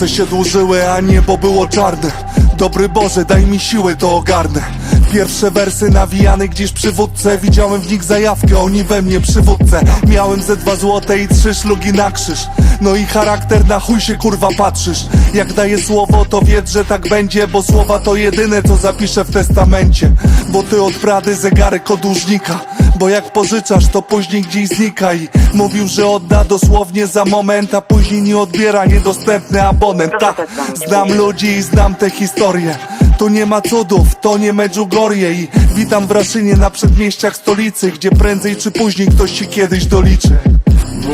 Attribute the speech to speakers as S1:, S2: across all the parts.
S1: Noce się dłużyły, a niebo było czarne. Dobry Boże, daj mi siły, to ogarnę. Pierwsze wersy nawijane gdzieś przy wódce. Widziałem w nich zajawkę, oni we mnie przywódcę Miałem ze dwa złote i trzy szlugi na krzyż. No i charakter, na chuj się kurwa patrzysz. Jak daję słowo, to wiedz, że tak będzie Bo słowa to jedyne, co zapiszę w testamencie. Bo ty od Prady zegarek od dłużnika bo jak pożyczasz, to później gdzieś znika i Mówił, że odda dosłownie za moment A później nie odbiera niedostępny abonent Ta, znam ludzi i znam te historie. Tu nie ma cudów, to nie Medjugorje I witam w Raszynie na przedmieściach stolicy Gdzie prędzej czy później ktoś ci kiedyś doliczy.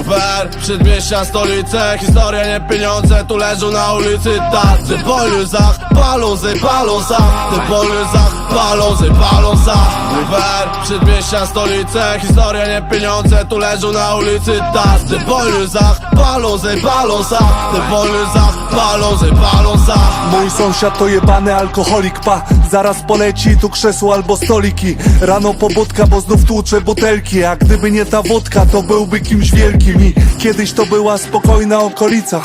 S2: Uber, przedmieścia, stolice Historia, nie pieniądze, tu leżą na ulicy Tacy po luzach, palą ze, palą za Ty po luzach, palą palą za Uber, przedmieścia, stolice Historia, nie pieniądze, tu leżą na ulicy. Tacy po luzach, palą palą za Ty po luzach, palą palą za
S1: Mój sąsiad to jebany alkoholik, pa. Zaraz poleci tu krzesło albo stoliki. Rano pobudka, bo znów tłucze butelki. A gdyby nie ta wódka, to byłby kimś wielkim. I kiedyś to była spokojna okolica.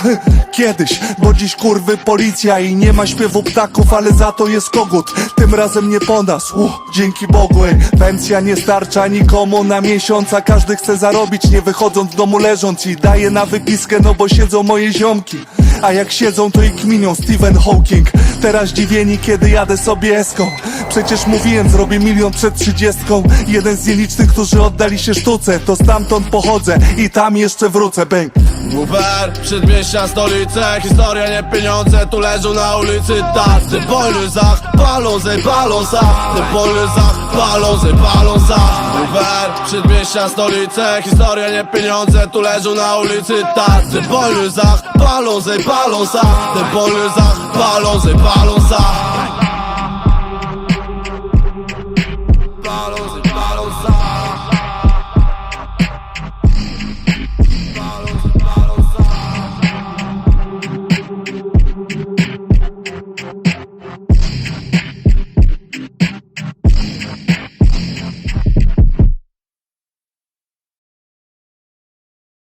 S1: Kiedyś, bo dziś kurwy policja. I nie ma śpiewu ptaków, ale za to jest kogut. Tym razem nie po nas, uh, dzięki Bogu ej. Pensja nie starcza nikomu na miesiąc A każdy chce zarobić, nie wychodząc z domu leżąc I daje na wypiskę, no bo siedzą moje ziomki. A jak siedzą to i kminią Stephen Hawking Teraz dziwieni kiedy jadę sobie eską. Przecież mówiłem zrobię milion przed trzydziestką. Jeden z nielicznych, którzy oddali się sztuce. To stamtąd pochodzę i tam jeszcze wrócę. Bang
S2: Uber, przedmieścia, stolice. Historia, nie pieniądze, tu leżą na ulicy. Tacy po luzach, palą ze, palą za. Ty po luzach, palą ze, palą za. Uber, przedmieścia, stolice. Historia, nie pieniądze, tu leżą na ulicy. Tacy po luzach, palą, ze palą za. Palą, ze